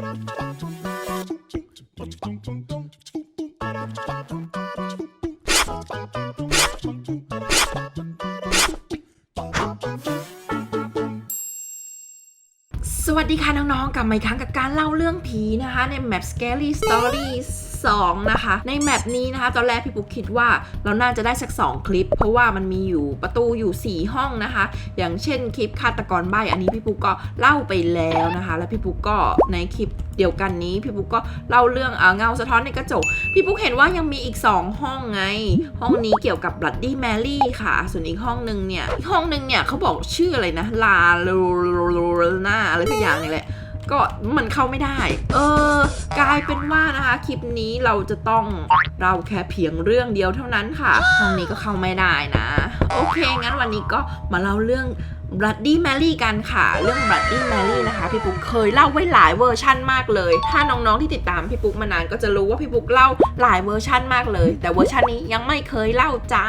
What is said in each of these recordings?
สวัสดีค่ะน้องๆ กลับมาอีกครั้งกับการเล่าเรื่องผีนะคะ ในแมป Scary Story 2 นะคะ ในแมปนี้นะคะ ตอนแรกพี่ปุ๊กคิดว่าเราน่าจะได้สัก 2 คลิป เพราะว่ามันมีอยู่ประตูอยู่ 4 ห้องนะคะ อย่างเช่นคลิปฆาตกรใบอันนี้พี่ปุ๊กก็เล่าไปแล้วนะคะ แล้วพี่ปุ๊กก็ในคลิปเดียวกันนี้ พี่ปุ๊กก็เล่าเรื่องเออเงาสะท้อนในกระจก พี่ปุ๊กเห็นว่ายังมีอีก 2 ห้องไง ห้องนี้เกี่ยวกับ Bloody Mary ค่ะ ส่วนอีกห้องหนึ่งเนี่ยอีกห้องหนึ่งเนี่ยเขาบอกชื่ออะไรนะลาโลโลนาอะไรสักอย่างนี่แหละ ก็มันเข้าไม่ได้ เออกลายเป็นว่านะคะคลิปนี้เราจะต้องเราแค่เพียงเรื่องเดียวเท่านั้นค่ะห้องนี้ก็เข้าไม่ได้นะ โอเค งั้นวันนี้ก็มาเล่าเรื่อง Bloody Mary กันค่ะ เรื่อง Bloody Mary นะคะ พี่ปุ๊กเคยเล่าไว้หลายเวอร์ชั่นมากเลย ถ้าน้องๆที่ติดตามพี่ปุ๊กมานานก็จะรู้ว่าพี่ปุ๊กเล่าหลายเวอร์ชั่นมากเลย แต่เวอร์ชันนี้ยังไม่เคยเล่าจ้า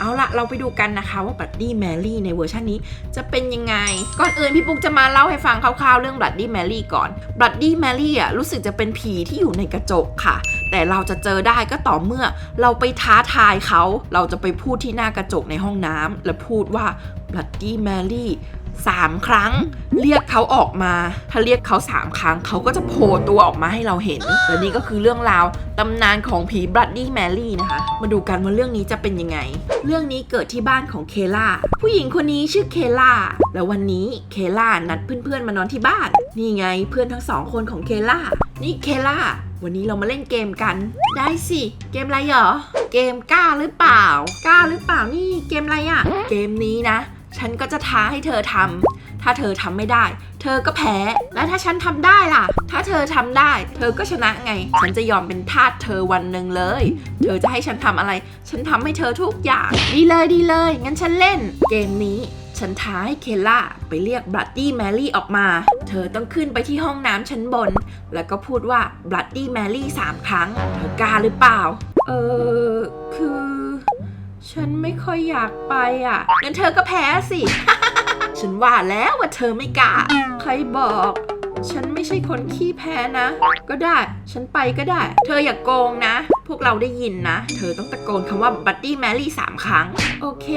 เอาละเราไปดูกันนะคะว่าบัดดี้แมรี่ในเวอร์ชันนี้จะเป็นยังไง ก่อนอื่นพี่ปุ๊กจะมาเล่าให้ฟังคร่าวๆเรื่องบัดดี้แมรี่ก่อนบัดดี้แมรี่อะรู้สึกจะเป็นผีที่อยู่ในกระจกค่ะ แต่เราจะเจอได้ก็ต่อเมื่อเราไปท้าทายเขา เราจะไปพูดที่หน้ากระจกในห้องน้ำและพูดว่าบัดดี้แมรี่ ครั้ง เรียกเขาออกมา ถ้าเรียกเขาสามครั้งเขาก็จะโผล่ตัวออกมาให้เราเห็นและนี่ก็คือเรื่องราวตำนานของผี Bloody Mary นะคะ มาดูกันว่าเรื่องนี้จะเป็นยังไง เรื่องนี้เกิดที่บ้านของเคล่าผู้หญิงคนนี้ชื่อเคล่าแล้ววันนี้เคล่านัดเพื่อนๆมานอนที่บ้าน นี่ไงเพื่อนทั้งสองคนของเคล่านี่เคล่าวันนี้เรามาเล่นเกมกัน ได้สิ เกมอะไรเหรอ เกมกล้าหรือเปล่า กล้าหรือเปล่านี่เกมอะไรอะ เกมนี้นะ ฉันก็จะท้าให้เธอทำถ้าเธอทำไม่ได้ เธอก็แพ้ และถ้าฉันทำได้ล่ะ ถ้าเธอทำได้ เธอก็ชนะไง ฉันจะยอมเป็นทาสเธอวันหนึ่งเลย เธอจะให้ฉันทำอะไร ฉันทำให้เธอทุกอย่าง ดีเลยดีเลย งั้นฉันเล่น เกมนี้ฉันท้าให้เคล่าไปเรียกบลัดดี้แมรี่ออกมา เธอต้องขึ้นไปที่ห้องน้ำชั้นบน แล้วก็พูดว่าบลัดดี้แมรี่สามครั้ง เธอกล้าหรือเปล่า เออคือ ฉันไม่ค่อยอยากไปอะ งั้นเธอก็แพ้สิ ฉันว่าแล้วว่าเธอไม่กล้า ใครบอก ฉันไม่ใช่คนขี้แพ้นะ ก็ได้ ฉันไปก็ได้ เธออย่ากโกงนะ พวกเราได้ยินนะ เธอต้องตะโกนคำว่าบัตตี้แมรี่สามครั้ง โอเค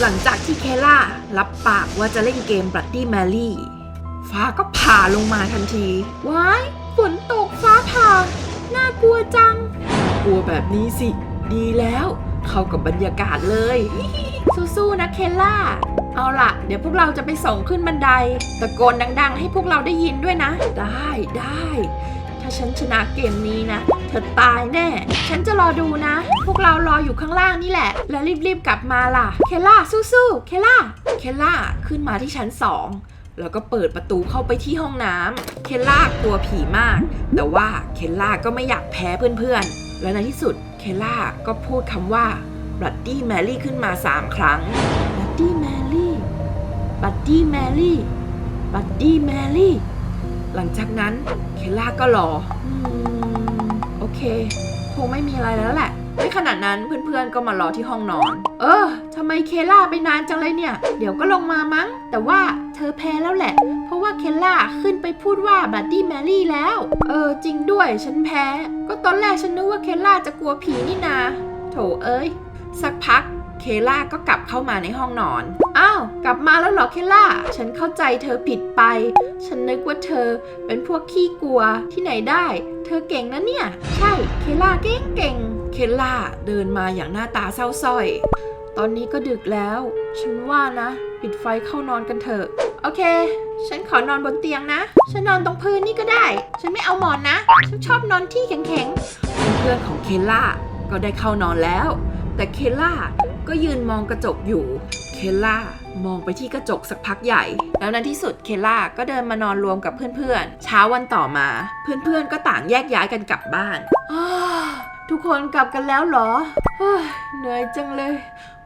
หลังจากที่เคล่ารับปากว่าจะเล่นเกมบัตตี้แมรี่ ฟ้าก็ผ่าลงมาทันที ว้าย ฝนตกฟ้าผ่า น่ากลัวจัง กลัวแบบนี้สิ ดีแล้ว เข้ากับบรรยากาศเลย สู้ๆนะเคลล่า เอาล่ะ เดี๋ยวพวกเราจะไปส่งขึ้นบันได ตะโกนดัง ๆ ให้พวกเราได้ยินด้วยนะ ได้ได้ ถ้าฉันชนะเกมนี้นะ เธอตายแน่ ฉันจะรอดูนะ พวกเรารออยู่ข้างล่างนี่แหละ แล้วรีบๆกลับมาล่ะ เคลล่าสู้ๆ เคลล่า เคลล่าขึ้นมาที่ชั้นสองแล้วก็เปิดประตูเข้าไปที่ห้องน้ำ เคลล่ากลัวผีมาก แต่ว่าเคล่าก็ไม่อยากแพ้เพื่อนๆ และในที่สุดเคล่าก็พูดคำว่าบัดดี้แมรี่ขึ้นมา3ครั้งบัดดี้แมรี่บัดดี้แมรี่บัดดี้แมรี่หลังจากนั้นเคล่าก็รออืมโอเค คงไม่มีอะไรแล้วแหละในขณะนั้นเพื่อนๆก็มารอที่ห้องนอน เออทำไมเคล่าไปนานจังเลยเนี่ย เดี๋ยวก็ลงมามั้ง แต่ว่าเธอแพ้แล้วแหละเพราะ ว่าเคล่าขึ้นไปพูดว่าบัดดี้แมรี่แล้ว เออจริงด้วยฉันแพ้ ก็ตอนแรกฉันนึกว่าเคล่าจะกลัวผีนี่นา โถเอ้ย สักพักเคล่าก็กลับเข้ามาในห้องนอน อ้าว กลับมาแล้วเหรอเคล่า ฉันเข้าใจเธอผิดไป ฉันนึกว่าเธอเป็นพวกขี้กลัวที่ไหนได้ เธอเก่งนะเนี่ย ใช่ เคล่าเก่งเก่ง เคล่าเดินมาอย่างหน้าตาเศร้าส้อย ตอนนี้ก็ดึกแล้ว ฉันว่านะ ปิดไฟเข้านอนกันเถอะ โอเค ฉันขอนอนบนเตียงนะ ฉันนอนตรงพื้นนี่ก็ได้ ฉันไม่เอาหมอนนะ ฉันชอบนอนที่แข็งๆ เพื่อนๆของเคล่าก็ได้เข้านอนแล้ว แต่เคล่าก็ยืนมองกระจกอยู่ เคล่ามองไปที่กระจกสักพักใหญ่ แล้วในที่สุดเคล่าก็เดินมานอนรวมกับเพื่อนๆ เช้าวันต่อมา เพื่อนๆ ก็ต่างแยกย้ายกันกลับบ้านอ ทุกคนกลับกันแล้วเหรอเฮ้ยเหนื่อยจังเลย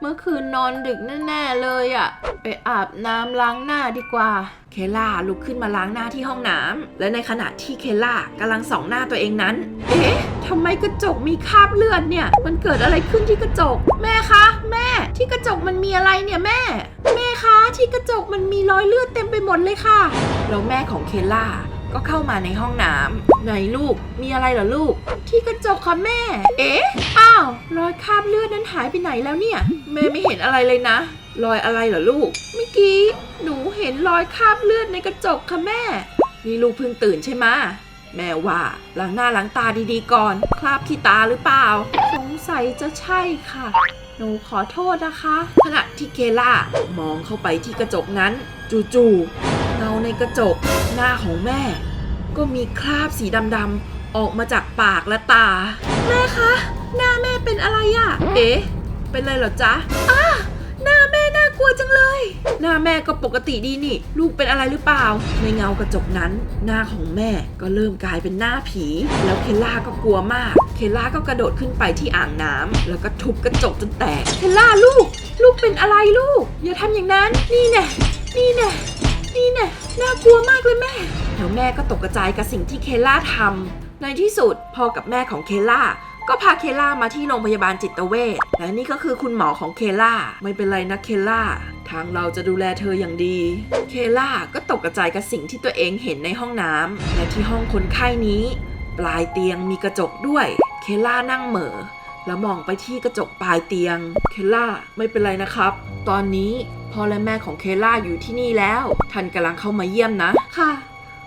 เมื่อคืนนอนดึกแน่ๆเลยอะ่ะไปอาบน้ำล้างหน้าดีกว่า เคล่าลุกขึ้นมาล้างหน้าที่ห้องน้ำและในขณะที่เคล่ากำลังส่องหน้าตัวเองนั้น เอ๊ะทำไมกระจกมีคราบเลือดเนี่ย มันเกิดอะไรขึ้นที่กระจก แม่คะ แม่ ที่กระจกมันมีอะไรเนี่ยแม่ แม่คะ ที่กระจกมันมีรอยเลือดเต็มไปหมดเลยค่ะแล้วแม่ของเคล่า ก็เข้ามาในห้องน้ำไหนลูก มีอะไรเหรอลูก ที่กระจกค่ะแม่ เอ๊ะ อ้าว รอยคราบเลือดนั้นหายไปไหนแล้วเนี่ย แม่ไม่เห็นอะไรเลยนะ รอยอะไรเหรอลูก เมื่อกี้ หนูเห็นรอยคราบเลือดในกระจกค่ะแม่ นี่ลูกเพิ่งตื่นใช่ไหมแม่ว่าล้างหน้าล้างตาดีๆก่อน คราบที่ตาหรือเปล่า สงสัยจะใช่ค่ะ หนูขอโทษนะคะ ขณะที่เคล่ามองเข้าไปที่กระจกนั้น จู่ๆ เงาในกระจกหน้าของแม่ ก็มีคราบสีดำๆออกมาจากปากและตา แม่คะ หน้าแม่เป็นอะไรอะเอ๊ะ เป็นอะไรเหรอจ๊ะอ้าหน้าแม่น่ากลัวจังเลย หน้าแม่ก็ปกติดีนี่ ลูกเป็นอะไรหรือเปล่า ในเงากระจกนั้น หน้าของแม่ก็เริ่มกลายเป็นหน้าผี แล้วเคล่าก็กลัวมาก เคล่าก็กระโดดขึ้นไปที่อ่างน้ำแล้วก็ทุบกระจกจนแตก เคล่าลูก ลูกเป็นอะไรลูก อย่าทำอย่างนั้น นี่แน่ น่ากลัวมากเลยแม่ แล้วแม่ก็ตกกระจายกับสิ่งที่เคล่าทำในที่สุดพ่อกับแม่ของเคล่าก็พาเคล่ามาที่โรงพยาบาลจิตเวชและนี่ก็คือคุณหมอของเคล่าไม่เป็นไรนะเคล่าทางเราจะดูแลเธออย่างดี เคล่าก็ตกกระจายกับสิ่งที่ตัวเองเห็นในห้องน้ำและที่ห้องคนไข้นี้ ปลายเตียงมีกระจกด้วย เคล่านั่งเหม่อ แล้วมองไปที่กระจกปลายเตียง เคล่าไม่เป็นไรนะครับ ตอนนี้พ่อและแม่ของเคล่าอยู่ที่นี่แล้ว ท่านกำลังเข้ามาเยี่ยมนะ ค่ะ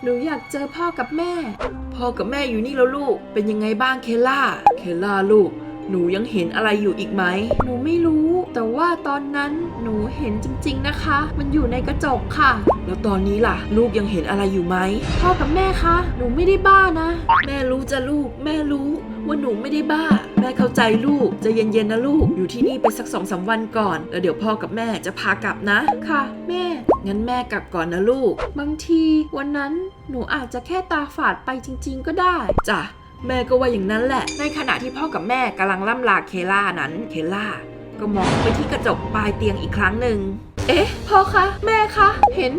หนูอยากเจอพ่อกับแม่ พ่อกับแม่อยู่นี่แล้วลูก เป็นยังไงบ้างเคล่า เคล่าลูก หนูยังเห็นอะไรอยู่อีกไหม หนูไม่รู้ แต่ว่าตอนนั้นหนูเห็นจริงๆนะคะ มันอยู่ในกระจกค่ะ แล้วตอนนี้ล่ะ ลูกยังเห็นอะไรอยู่ไหม พ่อกับแม่คะ หนูไม่ได้บ้านะ แม่รู้จะลูก แม่รู้ว่าหนูไม่ได้บ้า แม่เข้าใจลูกจะเย็นๆนะลูก อยู่ที่นี่ไปสักสองสามวันก่อน แล้วเดี๋ยวพ่อกับแม่จะพากลับนะ ค่ะ แม่ งั้นแม่กลับก่อนนะลูก บางทีวันนั้นหนูอาจจะแค่ตาฝาดไปจริง ๆ ก็ได้จ้ะ แม่ก็ว่าอย่างนั้นแหละ ในขณะที่พ่อกับแม่กำลังล่ำลาเคล่านั้น เคล่าก็มองไปที่กระจกปลายเตียงอีกครั้งหนึ่ง เอ๊ะ พ่อคะ แม่คะ เห็น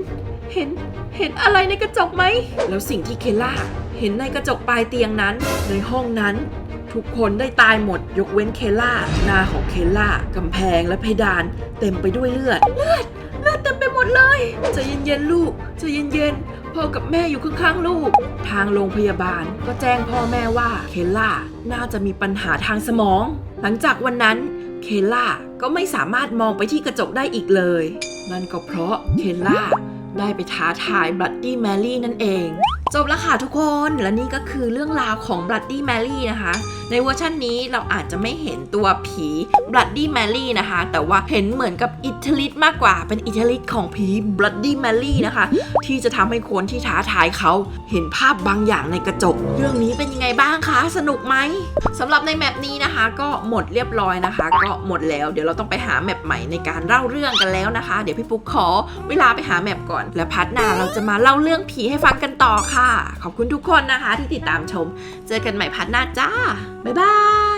เห็น เห็นอะไรในกระจกไหม แล้วสิ่งที่เคล่าเห็นในกระจกปลายเตียงนั้น ในห้องนั้น ทุกคนได้ตายหมด ยกเว้นเคล่า หน้าของเคล่ากำแพงและเพดาน เต็มไปด้วยเลือด เลือด เลือดเต็มไปหมดเลย ใจะเย็นๆลูก ใจะเย็นๆ พ่อกับแม่อยู่ข้างๆลูก ทางโรงพยาบาลก็แจ้งพ่อแม่ว่าเคล่าน่าจะมีปัญหาทางสมอง หลังจากวันนั้นเคล่าก็ไม่สามารถมองไปที่กระจกได้อีกเลย นั่นก็เพราะเคล่าได้ไปท้าทายบัตตี้แมรี่นั่นเอง จบแล้วค่ะทุกคนและนี่ก็คือเรื่องราวของ Bloody Mary นะคะ ในเวอร์ชันนี้เราอาจจะไม่เห็นตัวผี Bloody Mary นะคะ แต่ว่าเห็นเหมือนกับอิทธิฤทธิ์มากกว่าเป็นอิทธิฤทธิ์ของผี Bloody Mary นะคะ ที่จะทำให้คนที่ท้าทายเขาเห็นภาพบางอย่างในกระจก เรื่องนี้เป็นยังไงบ้างคะสนุกไหมสำหรับในแมปนี้นะคะ ก็หมดเรียบร้อยนะคะ ก็หมดแล้ว เดี๋ยวเราต้องไปหาแมปใหม่ในการเล่าเรื่องกันแล้วนะคะ เดี๋ยวพี่ปุ๊กขอเวลาไปหาแมปก่อน และพาร์ทหน้าเราจะมาเล่าเรื่องผีให้ฟังกันต่อค่ะขอบคุณทุกคนนะคะที่ติดตามชม เจอกันใหม่พัดหน้าจ้า บ๊ายบาย